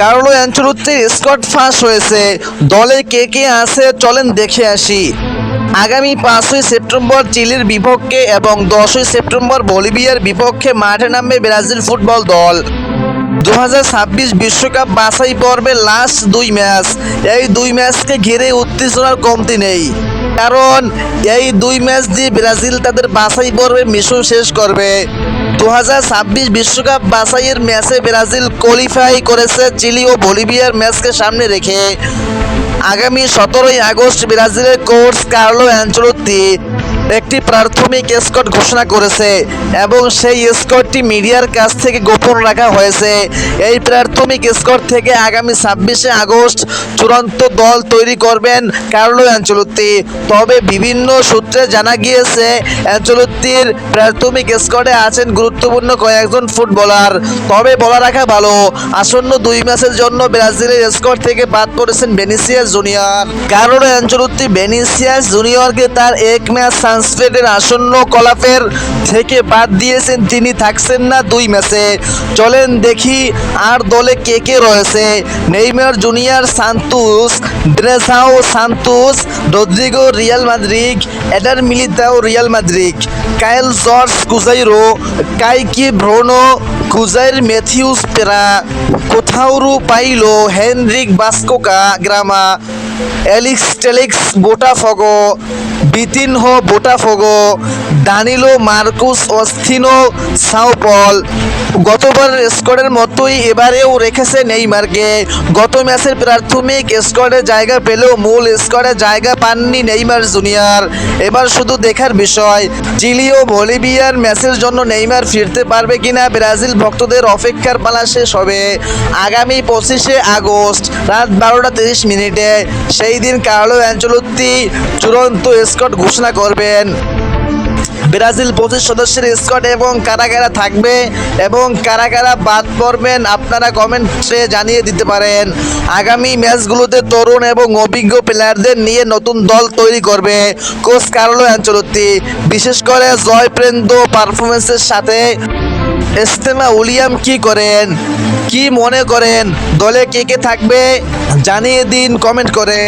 Carlo অ্যাঞ্চলুত্তির Scott ফাঁস হয়েছে। দলে কে কে আছে চলেন দেখে আসি। আগামী পাঁচই সেপ্টেম্বর চিলির বিপক্ষে এবং দশই সেপ্টেম্বর বলিভিয়ার বিপক্ষে মাঠে নামবে ব্রাজিল ফুটবল দল। দু বিশ্বকাপ বাছাই পর্বে লাস্ট দুই ম্যাচ। এই দুই ম্যাচকে ঘিরে উত্তেজনার কমতি নেই। কারণ এই দুই ম্যাচ দিয়ে ব্রাজিল তাদের বাছাই পর্বে মিশন শেষ করবে। দু বিশ্বকাপ বাছাইয়ের ম্যাচে ব্রাজিল কোয়ালিফাই করেছে চিলি ও বলিভিয়ার ম্যাচকে সামনে রেখে। আগামী সতেরোই আগস্ট ব্রাজিলের কোচ কার্লো অ্যাঞ্চলত্তি একটি প্রাথমিক স্কট ঘোষণা করেছে এবং সেই স্কটটি মিডিয়ার কাছ থেকে গোপন রাখা হয়েছে। এই প্রাথমিক স্কট থেকে আগামী ছাব্বিশে আগস্ট চূড়ান্ত দল তৈরি করবেন কার্লো অ্যাঞ্চলত্তি। তবে বিভিন্ন সূত্রে জানা গিয়েছে, অ্যাঞ্চলত্তির প্রাথমিক স্কটে আছেন গুরুত্বপূর্ণ কয়েকজন ফুটবলার। তবে বলা রাখা ভালো, আসন্ন দুই ম্যাচের জন্য ব্রাজিলের স্কট থেকে বাদ পড়েছেন বেনিসিয়াস জুনিয়র। কার্লো অ্যাঞ্চলত্তি বেনিসিয়াস জুনিয়রকে তার এক ম্যাচ সানস্পেডের আসন্ন কলাপের থেকে বাদ দিয়েছেন তিনি, থাকছেন না দুই ম্যাচে। চলেন দেখি আর দলে কে কে রয়েছে। Neymar junior Santos, ড্রেসাও Santos, Rodrygo Real Madrid Eder Militao Real Madrid Kaio Jorge Cruzeiro, Kaiki Bruno, Cruzeiro Matheus Pereira. কোথাওরু Paulo Henrique বাস্কোকা Gama. Alex Telles Botafogo. Vitinho Botafogo, Danilo, Marcus, অস্থিনো সাউপল গতবার স্কোয়াডের মতোই এবারেও রেখেছে নেইমারকে। গত ম্যাচের প্রাথমিক স্কোয়াডে জায়গা পেলেও মূল স্কোয়াডে জায়গা পাননি নেইমার জুনিয়র। এবার শুধু দেখার বিষয় চিলি ও বলিভিয়ার ম্যাচের জন্য নেইমার ফিরতে পারবে কিনা ব্রাজিল ভক্তদের অপেক্ষার পালা শেষ হবে আগামী পঁচিশে আগস্ট রাত বারোটা তিরিশ মিনিটে। সেই দিন কার্লো অ্যাঞ্চলত্তি চূড়ান্ত স্কট ঘোষণা করবেন। ব্রাজিল পঁচিশ সদস্যের স্কট এবং কারা কারা থাকবে এবং কারা কারা বাদ পড়বেন আপনারা কমেন্টে জানিয়ে দিতে পারেন। আগামী ম্যাচগুলোতে তরুণ এবং অভিজ্ঞ প্লেয়ারদের নিয়ে নতুন দল তৈরি করবে কোচ কার্লো অ্যাঞ্চলত্তি বিশেষ করে জয়প্রেন্দ্র পারফরমেন্সের সাথে। এস্তেমা উলিয়াম কি করেন? কি মনে করেন? দলে কে কে থাকবে? জানিয়ে দিন কমেন্ট করে।